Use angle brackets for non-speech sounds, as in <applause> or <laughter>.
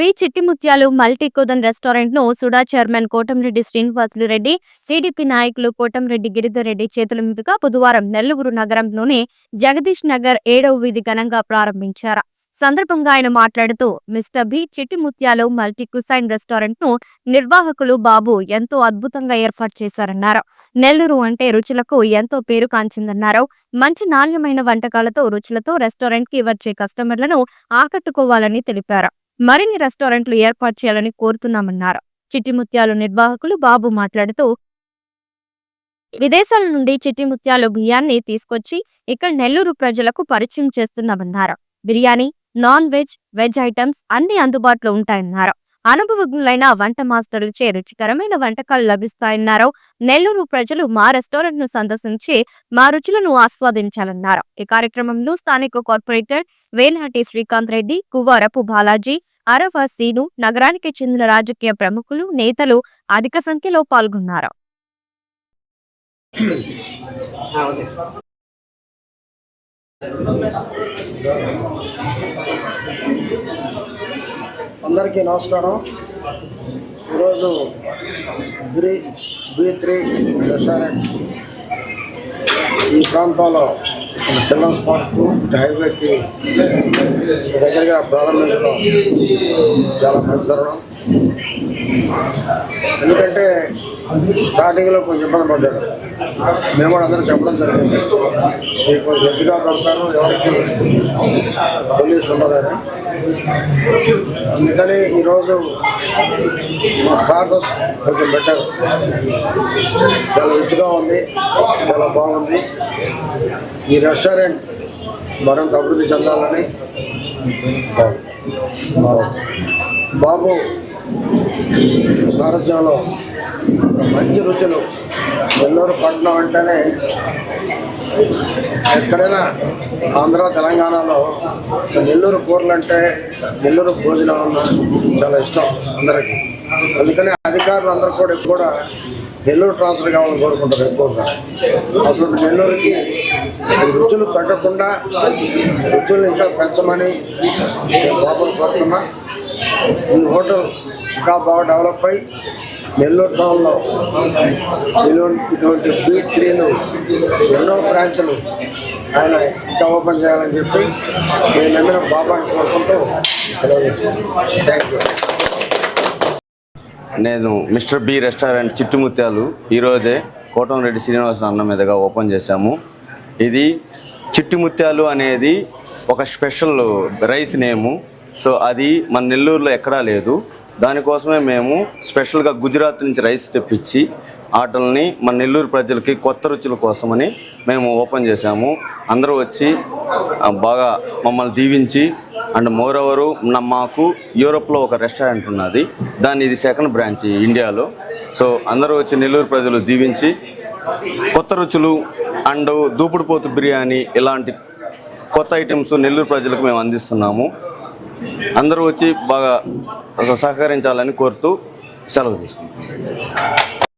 B Chittimutyalu multi కుదన్ రెస్టారెంట్ను సుడా చైర్మన్ కోటంరెడ్డి శ్రీనివాసులు రెడ్డి టీడీపీ నాయకులు కోటంరెడ్డి గిరిధర్ రెడ్డి చేతుల మీదుగా బుధవారం నెల్లూరు నగరంలోని జగదీష్ నగర్ ఏడవ వీధి ఘనంగా ప్రారంభించారు. సందర్భంగా ఆయన మాట్లాడుతూ mister B Chittimutyalu multi cuisine రెస్టారెంట్ను నిర్వాహకులు బాబు ఎంతో అద్భుతంగా ఏర్పాటు చేశారన్నారు. నెల్లూరు అంటే రుచులకు ఎంతో పేరు కాంచిందన్నారు. మంచి నాణ్యమైన వంటకాలతో రుచులతో రెస్టారెంట్కి వచ్చే కస్టమర్లను ఆకట్టుకోవాలని తెలిపారు. మరిన్ని రెస్టారెంట్లు ఏర్పాటు చేయాలని కోరుతున్నామన్నారు. చిట్టిముత్యాలు నిర్వాహకులు బాబు మాట్లాడుతూ విదేశాల నుండి చిట్టిముత్యాలు బియ్యాన్ని తీసుకొచ్చి ఇక్కడ నెల్లూరు ప్రజలకు పరిచయం చేస్తున్నామన్నారు. Biryani non veg veg items అన్ని అందుబాటులో ఉంటాయన్నారు. అనుభవజ్ఞులైన వంట మాస్టర్లచే రుచికరమైన వంటకాలు లభిస్తాయన్నారు. నెల్లూరు ప్రజలు మా రెస్టారెంట్ను సందర్శించి మా రుచులను ఆస్వాదించాలన్నారు. ఈ కార్యక్రమంలో స్థానిక కార్పొరేటర్ వేలహటి శ్రీకాంత్ రెడ్డి కువారపు బాలాజీ అరవ సీను నగరానికి చెందిన రాజకీయ ప్రముఖులు నేతలు అధిక సంఖ్యలో పాల్గొన్నారు. <clears throat> అందరికీ నమస్కారం. ఈరోజు బ్రీ బీ త్రీ రెస్టారెంట్ ఈ ప్రాంతంలో చిల్డ్రన్స్ పార్క్ హైవేకి దగ్గరగా ప్రారంభించడం చాలా మంచి తరుణం ఎందుకంటే స్టార్టింగ్లో కొంచెం ఇబ్బంది పడ్డాడు. మేము కూడా అందరూ చెప్పడం జరిగింది. మీకు కొంచెం ఎత్తుగా పెడతాను ఎవరికి పొల్యూషన్ ఉండదని. అందుకని ఈరోజు మా స్టార్టర్స్ కొంచెం బెటర్. చాలా రుచిగా ఉంది చాలా బాగుంది. ఈ రెస్టారెంట్ మరింత అభివృద్ధి చెందాలని బాబు సారథ్యంలో మంచి రుచులు నెల్లూరు పట్టణం అంటేనే ఎక్కడైనా ఆంధ్ర తెలంగాణలో నెల్లూరు కూరలు అంటే నెల్లూరు భోజనం అన్న చాలా ఇష్టం అందరికీ. అందుకని అధికారులు అందరూ కూడా కూడా నెల్లూరు ట్రాన్స్ఫర్ కావాలని కోరుకుంటారు ఎక్కువగా. అటువంటి నెల్లూరుకి రుచులు తగ్గకుండా రుచులు ఇంకా పెంచమని నేను లోపల కోరుతున్నా ఈ హోటల్ ఇంకా బాగా డెవలప్ అయ్యి నెల్లూరు టౌన్లో ఇటువంటి ఇటువంటి బీ త్రీలు ఎన్నో బ్రాంచ్లు ఆయన ఇంకా ఓపెన్ చేయాలని చెప్పి నేను నమ్మిన బాబాని కోరుకుంటూ సెలవు థ్యాంక్ యూ నేను మిస్టర్ బి రెస్టారెంట్ చిట్టుముత్యాలు ఈరోజే కోటంరెడ్డి శ్రీనివాస అన్న మీదుగా ఓపెన్ చేశాము. ఇది చిట్టుముత్యాలు అనేది ఒక స్పెషల్ రైస్ నేము. సో అది మన నెల్లూరులో ఎక్కడా లేదు. దానికోసమే మేము స్పెషల్గా గుజరాత్ నుంచి రైస్ తెప్పించి ఆటల్ని మన నెల్లూరు ప్రజలకి కొత్త రుచుల కోసమని మేము ఓపెన్ చేశాము. అందరూ వచ్చి బాగా మమ్మల్ని దీవించి అండ్ మోరవరు మాకు యూరోప్లో ఒక రెస్టారెంట్ ఉన్నది. దాని ఇది సెకండ్ బ్రాంచ్ ఇండియాలో. సో అందరూ వచ్చి నెల్లూరు ప్రజలు దీవించి కొత్త రుచులు అండ్ దూపుడుపోతు బిర్యానీ ఇలాంటి కొత్త ఐటమ్స్ నెల్లూరు ప్రజలకు మేము అందిస్తున్నాము. అందరూ వచ్చి బాగా సహకరించాలని కోరుతూ సెలవు తీసుకుంటాం